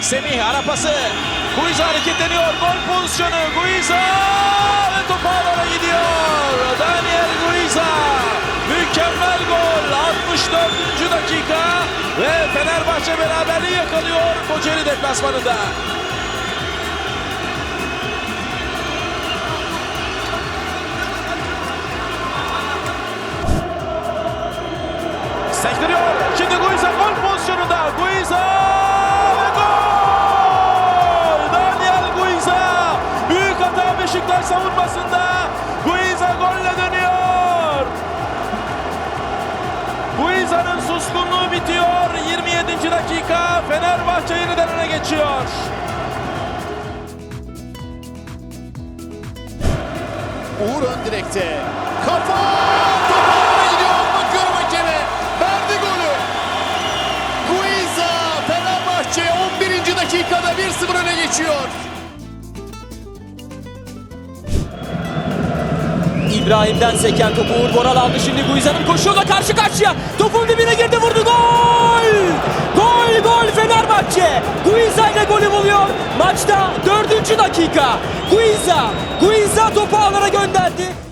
Semih ara pası. Guiza hareketleniyor. Gol pozisyonu. Guiza ve top ağlara gidiyor. Daniel Guiza. Mükemmel gol. 64. dakika ve Fenerbahçe beraberliği yakalıyor Kocaeli deplasmanında. Savunmasında. Guiza golle dönüyor. Guiza'nın suskunluğu bitiyor. 27. dakika. Fenerbahçe yeniden öne geçiyor. Uğur ön direkte. Kafa! Bakıyorum hakeme. Verdi golü. Guiza Fenerbahçe 11. dakikada 1-0 öne geçiyor. İbrahim'den seken topu Uğur Boral aldı şimdi Guiza'nın koşuyorla karşı karşıya. Topun dibine girdi vurdu gol! Gol gol Fenerbahçe. Guiza ile golü buluyor. Maçta dördüncü dakika. Guiza, Guiza topu ağlara gönderdi.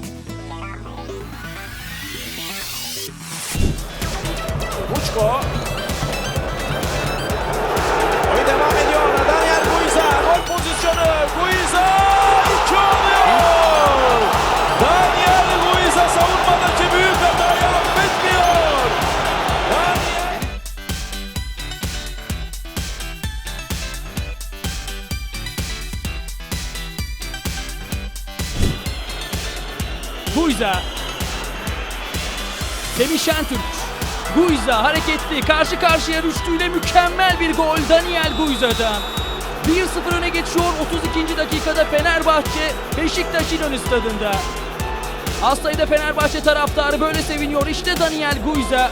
Guiza. Semih Şentürk. Guiza hareketli karşı karşıya düştüğüyle mükemmel bir gol Daniel Guiza'dan. 1-0 öne geçiyor 32. dakikada Fenerbahçe Beşiktaş İnönü stadında. Az sayıda Fenerbahçe taraftarı böyle seviniyor. İşte Daniel Guiza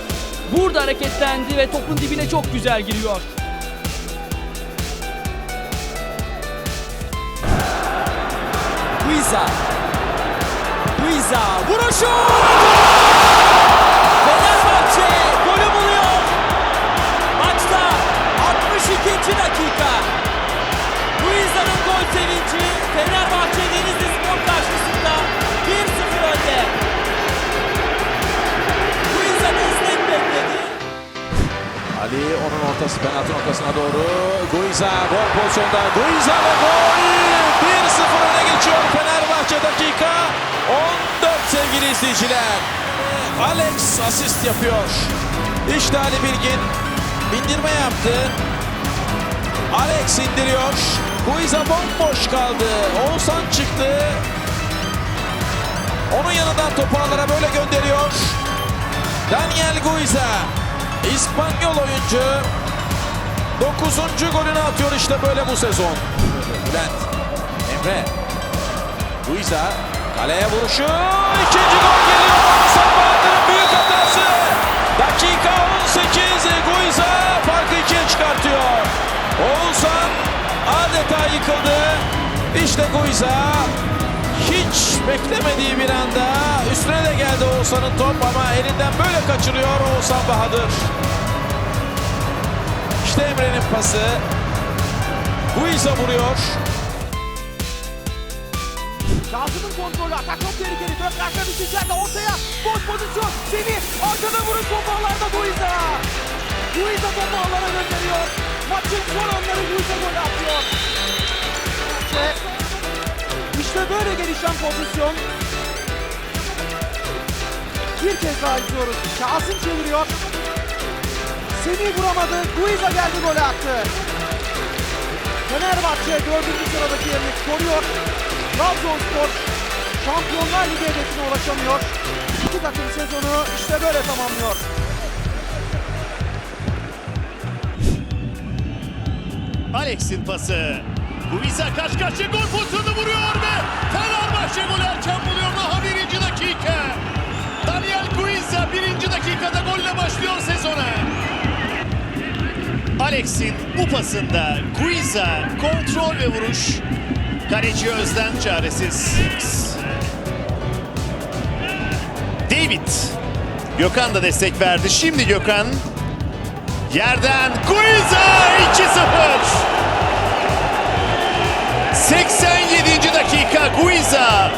burada hareketlendi ve topun dibine çok güzel giriyor. Guiza. Guiza vuruşu! Fenerbahçe golü buluyor. Maçta 62. dakika. Guiza'nın gol sevinci Fenerbahçe Denizli Spor karşısında 1-0 önde. Guiza destek bekledi. Ali onun ortası penaltı noktasına doğru. Guiza gol pozisyonda. Guiza ve gol. 1-0 öne geçiyor Fenerbahçe dakika 14 sevgili izleyiciler. Alex asist yapıyor. İşte Ali Bilgin bindirme yaptı. Alex indiriyor. Guiza bomboş kaldı. Oğuzhan çıktı. Onun yanından topu ağlara böyle gönderiyor. Daniel Guiza. İspanyol oyuncu 9. golünü atıyor işte böyle bu sezon. Bülent. Emre. Guiza. Kaleye vuruşu. İkinci gol geliyor. Bahadır'ın büyük hatası. Dakika 18. Guiza farkı ikiye çıkartıyor. Oğuzhan adeta yıkıldı. İşte Guiza hiç beklemediği bir anda üstüne de geldi Oğuzhan'ın top ama elinden böyle kaçırıyor Oğuzhan Bahadır. İşte Emre'nin pası. Guiza vuruyor. Kazım'ın kontrolü atak çok tehlikeli. Dört karşıya düşüşlerle ortaya. Boş pozisyon. Semih arkada vuruş topağlarda Guiza. Guiza topu alana gönderiyor. Maçın son anları Guiza golü atıyor. İşte, işte böyle gelişen pozisyon. Bir kez daha izliyoruz. Kazım çeviriyor. Semih vuramadı. Guiza geldi golü attı. Fenerbahçe dördüncü sıradaki yerini koruyor. Trabzonspor Şampiyonlar Ligi hedefine ulaşamıyor. İki takım sezonu işte böyle tamamlıyor. Alex'in pası. Buiza kaç karşı gol pozisyonu vuruyor ve Fenerbahçe golü erken buluyor daha birinci dakika. Daniel Guiza birinci dakikada golle başlıyor sezona. Alex'in bu pasında Guiza kontrol ve vuruş Kaleci Özden çaresiz. David. Gökhan da destek verdi. Şimdi Gökhan. Yerden Guiza 2-0. 87. dakika Guiza.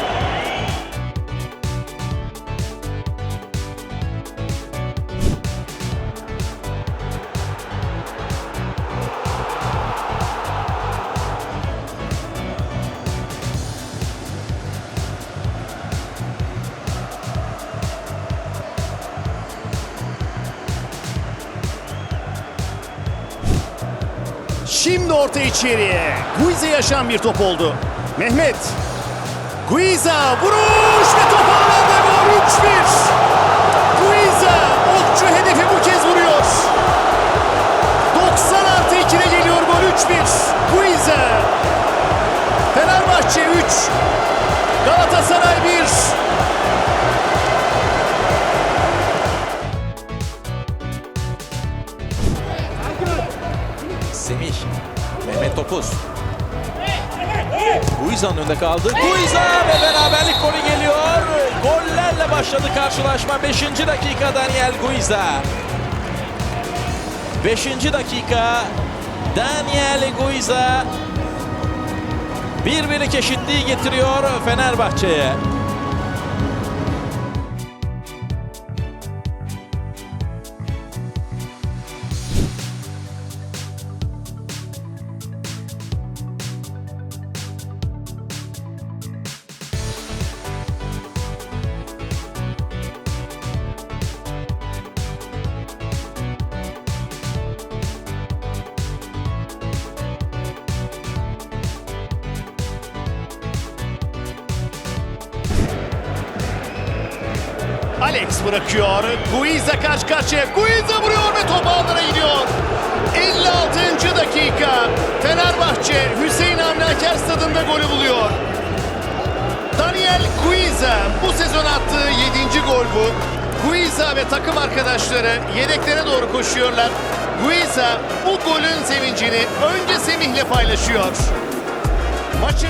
Şimdi orta içeriye. Guiza yaşan bir top oldu. Mehmet. Guiza vuruş ve top ağlarda gol 3-1. Guiza okçu hedefi bu kez vuruyor. 90 artı 2'de geliyor gol 3-1. Guiza. Fenerbahçe 3. Galatasaray 1. Topuz. Guiza'nın önünde kaldı. Guiza ve beraberlik golü geliyor. Gollerle başladı karşılaşma. 5. dakika Daniel Guiza. 5. dakika Daniel Guiza bir birlik eşitliği getiriyor Fenerbahçe'ye. Alex bırakıyor. Guiza karşı karşıya. Guiza vuruyor ve top ağlara gidiyor. 56. dakika. Fenerbahçe Hüseyin Avni Aker stadında golü buluyor. Daniel Guiza bu sezon attığı 7. gol bu. Guiza ve takım arkadaşları yedeklere doğru koşuyorlar. Guiza bu golün sevincini önce Semih'le paylaşıyor. Maçın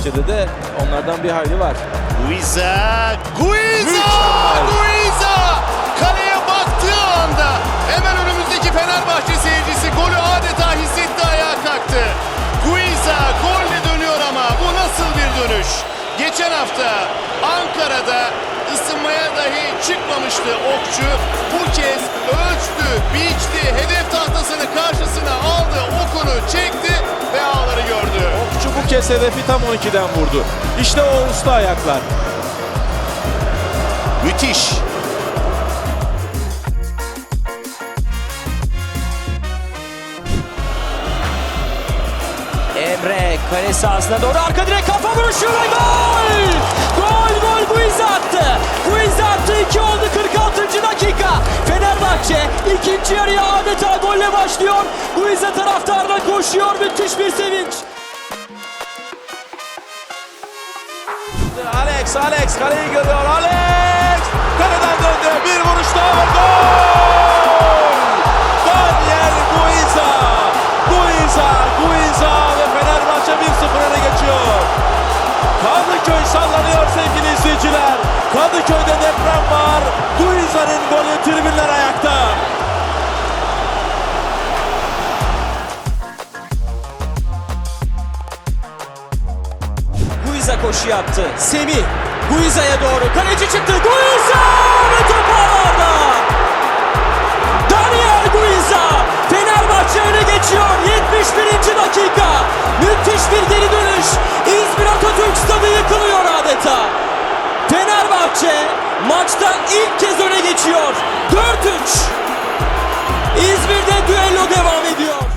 Fenerbahçe'de de onlardan bir hayli var. Guiza, Guiza. Guiza! Kaleye baktığı anda hemen önümüzdeki Fenerbahçe seyircisi golü adeta hissetti ayağa kalktı. Guiza golle dönüyor ama bu nasıl bir dönüş? Geçen hafta Ankara'da ısınmaya dahi çıkmamıştı okçu. Bu kez ölçtü, biçti, hedef tahtasını karşısına aldı, okunu Bu kez hedefi tam 12'den vurdu. İşte o usta ayaklar. Müthiş. Emre kale sahasına doğru arka direk kafa vuruşu ve gol! Gol gol Guiza attı. Guiza attı 2 oldu 46. dakika. Fenerbahçe ikinci yarıya adeta golle başlıyor. Guiza taraftarına koşuyor müthiş bir sevinç. Alex, Alex kaleyi görüyor. Alex! Kaleden döndü. Bir vuruş daha. Gol! Daniel Guiza! Guiza, Guiza ve Fenerbahçe 1-0 öne geçiyor. Kadıköy sallanıyor sevgili izleyiciler. Kadıköy'de deprem var. Guiza'nın golü tribünler ayakta. Guiza koşu yaptı. Semih Guiza'ya doğru kaleci çıktı. Guiza ve top ağlarda. Daniel Guiza Fenerbahçe öne geçiyor. 71. dakika. Müthiş bir geri dönüş. İzmir Atatürk Stadı yıkılıyor adeta. Fenerbahçe maçta ilk kez öne geçiyor. 4-3. İzmir'de düello devam ediyor.